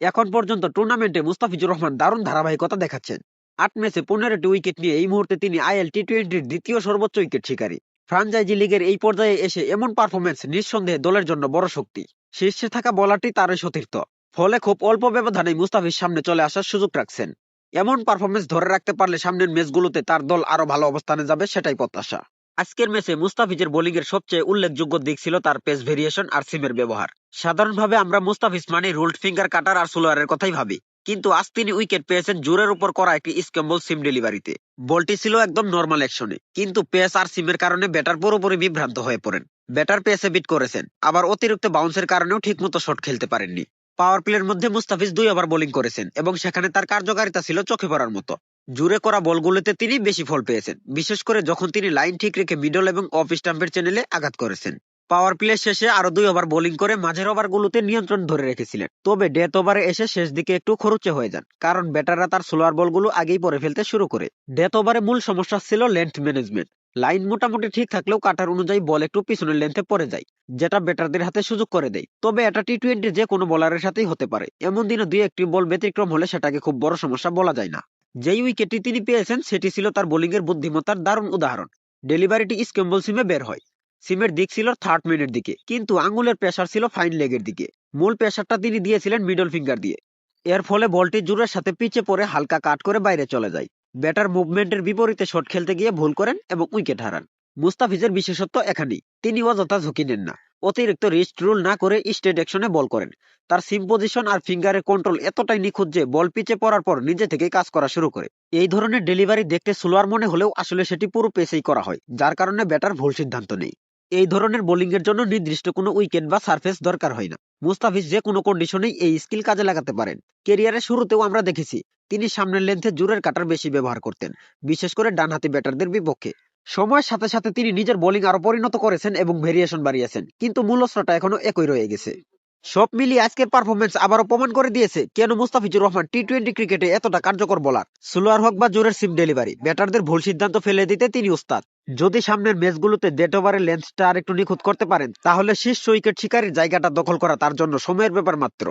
এখন পর্যন্ত টুর্নামেন্টে মুস্তাফিজুর রহমান দারুণ ধারাবাহিকতা দেখাচ্ছেন। আট ম্যাচে পনেরোটি উইকেট নিয়ে এই মুহূর্তে তিনি আইএল টি টোয়েন্টির দ্বিতীয় সর্বোচ্চ উইকেট শিকারী। ফ্রাঞ্চাইজি লিগের এই পর্যায়ে এসে এমন পারফরমেন্স নিঃসন্দেহে দলের জন্য বড় শক্তি। শীর্ষে থাকা বলারটি তারই সতীর্থ। ফলে খুব অল্প ব্যবধানে মুস্তাফিজ সামনে চলে আসার সুযোগ রাখছেন। এমন পারফরমেন্স ধরে রাখতে পারলে সামনের ম্যাচগুলোতে তার দল আরও ভালো অবস্থানে যাবে সেটাই প্রত্যাশা। আজকের ম্যাচে মুস্তাফিজের বোলিংয়ের সবচেয়ে উল্লেখযোগ্য দিক ছিল তার পেস ভেরিয়েশন আর সিমের ব্যবহার। সাধারণভাবে আমরা মুস্তাফিজ মানে রুল্ড ফিঙ্গার কাটার আর সোলোয়ারের কথাই ভাবি। কিন্তু আজ তিনি উইকেট পেয়েছেন জোরের উপর করা একটি স্ক্যাম্বল সিম ডেলিভারিতে। বলটি ছিল একদম নর্মাল অ্যাকশনে। কিন্তু পেস আর সিমের কারণে ব্যাটার পুরোপুরি বিভ্রান্ত হয়ে পড়েন। ব্যাটার পেসে বিট করেছেন। আবার অতিরিক্ত বাউন্সের কারণেও ঠিকমতো শট খেলতে পারেননি। পাওয়ার প্লের মধ্যে মুস্তাফিজ দুই ওভার বোলিং করেছেন এবং সেখানে তার কার্যকারিতা ছিল চোখে পড়ার মতো। জুড়ে করা বলগুলোতে তিনি বেশি ফল পেয়েছেন। বিশেষ করে যখন তিনি লাইন ঠিক রেখে মিডল এবং অফ স্টাম্পের চ্যানেলে আঘাত করেছেন। পাওয়ার প্লে শেষে আরও দুই ওভার বোলিং করে মাঝের ওভারগুলোতে নিয়ন্ত্রণ ধরে রেখেছিলেন। তবে ডেথ ওভারে এসে শেষ দিকে একটু খরুচে হয়ে যান, কারণ ব্যাটাররা তার স্লোয়ার বলগুলো আগেই পরে ফেলতে শুরু করে। ডেথ ওভারে মূল সমস্যা ছিল লেন্থ ম্যানেজমেন্ট লাইন মোটামুটি ঠিক থাকলেও কাটার অনুযায়ী বল একটু পিছনের লেন্থে পড়ে যায়, যেটা ব্যাটারদের হাতে সুযোগ করে দেয়। তবে এটা টি টোয়েন্টি যে কোনো বলারের সাথেই হতে পারে। এমন দিনে দুই একটি বল ব্যতিক্রম হলে সেটাকে খুব বড় সমস্যা বলা যায় না। যেই উইকেটটি তিনি পেয়েছেন, সেটি ছিল তার বোলিংয়ের বুদ্ধিমত্তার দারুণ উদাহরণ। ডেলিভারিটি স্কেম্বল সিমে বের হয়। সিমের দিক ছিল থার্ড মিনের দিকে, কিন্তু আঙ্গুলের প্রেসার ছিল ফাইন লেগের দিকে। মূল প্রেসারটা তিনি দিয়েছিলেন মিডল ফিঙ্গার দিয়ে। এর ফলে বলটি জোরের সাথে পিচে পড়ে হালকা কাট করে বাইরে চলে যায়। ব্যাটার মুভমেন্টের বিপরীতে শট খেলতে গিয়ে ভুল করেন এবং উইকেট হারান। মুস্তাফিজের বিশেষত্ব এখানেই, তিনি অযথা ঝুঁকি নেন না। অতিরিক্ত রিস্ট রুল না করে স্টেট অ্যাকশনে বল করেন। তার সিম পজিশন আর ফিঙ্গারের কন্ট্রোল এতটাই নিখুঁত যে বল পিচে পড়ার পর নিজে থেকে কাজ করা শুরু করে। এই ধরনের ডেলিভারি দেখতে স্লোয়ার মনে হলেও আসলে সেটি পুরো পেসেই করা হয়, যার কারণে ব্যাটার ভুল সিদ্ধান্ত নেই। এই ধরনের বোলিং এর জন্য নির্দিষ্ট কোনো উইকেট বা সারফেস দরকার হয় না। মুস্তাফিজ যে কোনো কন্ডিশনেই এই স্কিল কাজে লাগাতে পারেন। কেরিয়ারের শুরুতেও আমরা দেখেছি, তিনি সামনের লেন্থে জোরের কাটার বেশি ব্যবহার করতেন, বিশেষ করে ডানহাতি ব্যাটারদের বিপক্ষে। সময়ের সাথে সাথে তিনি নিজের বোলিং আরও পরিণত করেছেন এবং ভেরিয়েশন বাড়িয়েছেন, কিন্তু মূল অস্ত্রটা এখনও একই রয়ে গেছে। সব মিলিয়ে আজকের পারফরমেন্স আবারও প্রমাণ করে দিয়েছে কেন মুস্তাফিজুর রহমান টি টোয়েন্টি ক্রিকেটে এতটা কার্যকর বলার স্লোয়ার হোক বা জোরের সিম ডেলিভারি ব্যাটারদের ভুল সিদ্ধান্ত ফেলে দিতে তিনি উস্তাদ। যদি সামনের ম্যাচগুলোতে ডেট ওভারের লেন্সটা আরেকটু নিখুঁত করতে পারেন, তাহলে শীর্ষ উইকেট শিকারের জায়গাটা দখল করা তার জন্য সময়ের ব্যাপার মাত্র।